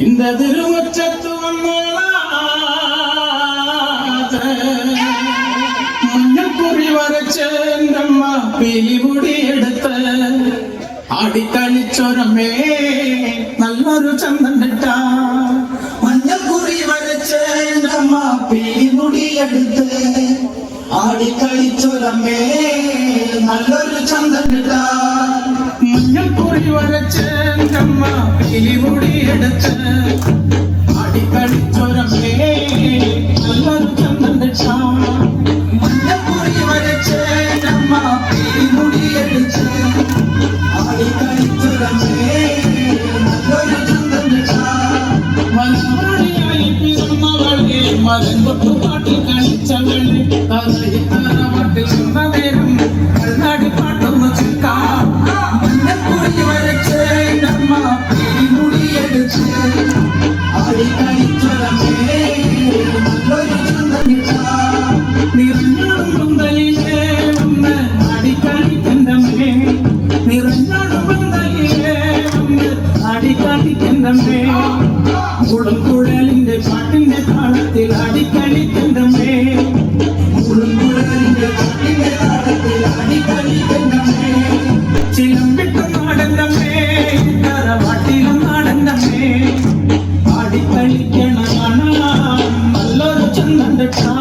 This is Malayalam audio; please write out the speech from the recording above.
இந்த திருமுற்றத்து வந்தாளாத മഞ്ഞക്കുറി വരച്ചേണ്ടമ്മ പിലിമുടി എടുത്ത് ആടിക്കളിച്ചൊരമേ നല്ലൊരു ചന്തം കിട്ട മഞ്ഞക്കുറി വരച്ചേണ്ടമ്മ പിടിമുടിയെടുത്ത് ആടിക്കളിച്ചൊരമ്മേ നല്ലൊരു ചന്തം കിട്ടാൻ മഞ്ഞക്കുറി വരച്ചേണ്ടമ്മ പിലിമുടി എടുത്ത് ആടിക്കളിച്ചൊരമേ നല്ലൊരു ചന്തം കിട്ട മഞ്ഞക്കുറി വരച്ചേണ്ടമ്മ പിടിമുടിയെടുത്ത് ആടിക്കളിച്ചൊരമ്മേ നല്ലൊരു ചന്തം കിട്ടാൻ മലയാളിയായി പിറന്നവളെ മലങ്കൊട്ടു പാട്ടിൽ അടിക്കാട്ടിക്കുന്നമ്മേ കുളംകുഴലിന്റെ പാട്ടിന്റെ താളത്തിൽ അടിക്കളിക്കുന്നമ്മേ കുളംകുഴലിന്റെ പാട്ടിന്റെ താളത്തിൽ അടിക്കളിക്കുന്നമ്മേ ചിലമ്പിട്ട നാടന്നമ്മേ തറവാട്ടിലും നാടന്നമ്മേ അടിക്കളിക്കണ നല്ലൊരു ചന്ദന്റെ ടാ